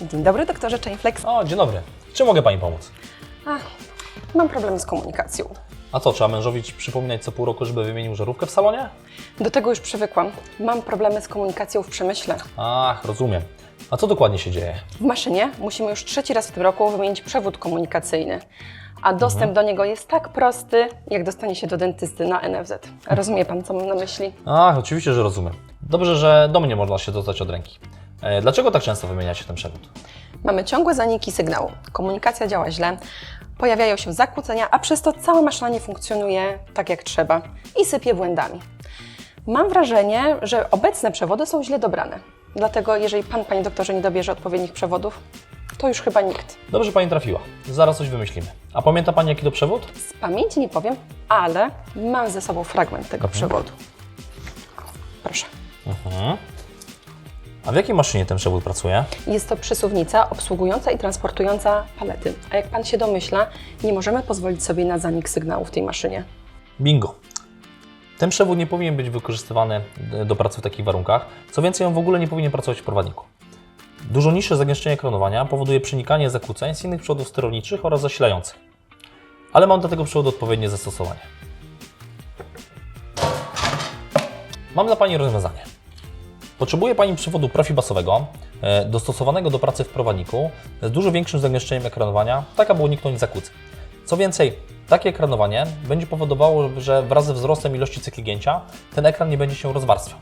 Dzień dobry, doktorze Chainflex. O, dzień dobry. Czy mogę Pani pomóc? Ach, mam problem z komunikacją. A co, trzeba mężowi ci przypominać co pół roku, żeby wymienił żarówkę w salonie? Do tego już przywykłam. Mam problemy z komunikacją w przemyśle. Ach, rozumiem. A co dokładnie się dzieje? W maszynie musimy już trzeci raz w tym roku wymienić przewód komunikacyjny. A dostęp do niego jest tak prosty, jak dostanie się do dentysty na NFZ. Rozumie pan, co mam na myśli? Ach, oczywiście, że rozumiem. Dobrze, że do mnie można się dostać od ręki. E, dlaczego tak często wymieniacie ten przewód? Mamy ciągłe zaniki sygnału. Komunikacja działa źle, pojawiają się zakłócenia, a przez to cała maszyna nie funkcjonuje tak jak trzeba i sypie błędami. Mam wrażenie, że obecne przewody są źle dobrane. Dlatego, jeżeli pan, panie doktorze, nie dobierze odpowiednich przewodów, to już chyba nikt. Dobrze Pani trafiła. Zaraz coś wymyślimy. A pamięta Pani jaki to przewód? Z pamięci nie powiem, ale mam ze sobą fragment tego przewodu. Proszę. Mhm. A w jakiej maszynie ten przewód pracuje? Jest to przesuwnica obsługująca i transportująca palety. A jak pan się domyśla, nie możemy pozwolić sobie na zanik sygnału w tej maszynie. Bingo. Ten przewód nie powinien być wykorzystywany do pracy w takich warunkach. Co więcej, on w ogóle nie powinien pracować w prowadniku. Dużo niższe zagęszczenie ekranowania powoduje przenikanie zakłóceń z innych przewodów sterowniczych oraz zasilających. Ale mam do tego przewodu odpowiednie zastosowanie. Mam dla Pani rozwiązanie. Potrzebuje Pani przewodu profibasowego, e, dostosowanego do pracy w prowadniku, z dużo większym zagęszczeniem ekranowania, tak aby uniknąć zakłóceń. Co więcej, takie ekranowanie będzie powodowało, że wraz ze wzrostem ilości cykli gięcia ten ekran nie będzie się rozwarstwiał.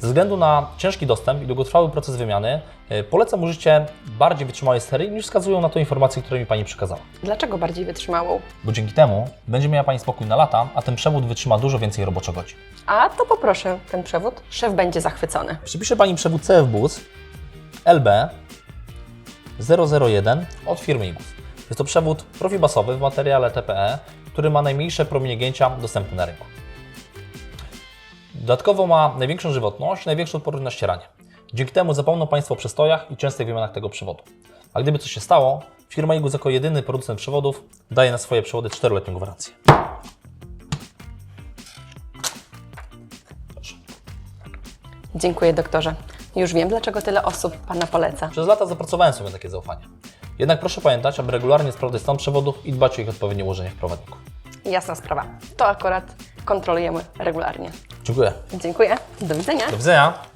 Ze względu na ciężki dostęp i długotrwały proces wymiany, e, polecam użycie bardziej wytrzymałej serii niż wskazują na to informacje, które mi Pani przekazała. Dlaczego bardziej wytrzymałą? Bo dzięki temu będzie miała Pani spokój na lata, a ten przewód wytrzyma dużo więcej roboczogodzin. A to poproszę ten przewód. Szef będzie zachwycony. Przypiszę Pani przewód CF Bus LB 001 od firmy IGUS. Jest to przewód profibasowy w materiale TPE, który ma najmniejsze promienie gięcia dostępne na rynku. Dodatkowo ma największą żywotność i największą odporność na ścieranie. Dzięki temu zapomną Państwo o przestojach i częstych wymianach tego przewodu. A gdyby coś się stało, firma IGUS jako jedyny producent przewodów daje na swoje przewody 4-letnią gwarancję. Dziękuję, doktorze. Już wiem, dlaczego tyle osób pana poleca. Przez lata zapracowałem sobie takie zaufanie. Jednak proszę pamiętać, aby regularnie sprawdzać stan przewodów i dbać o ich odpowiednie ułożenie w prowadniku. Jasna sprawa. To akurat kontrolujemy regularnie. Dziękuję. Dziękuję. Do widzenia. Do widzenia.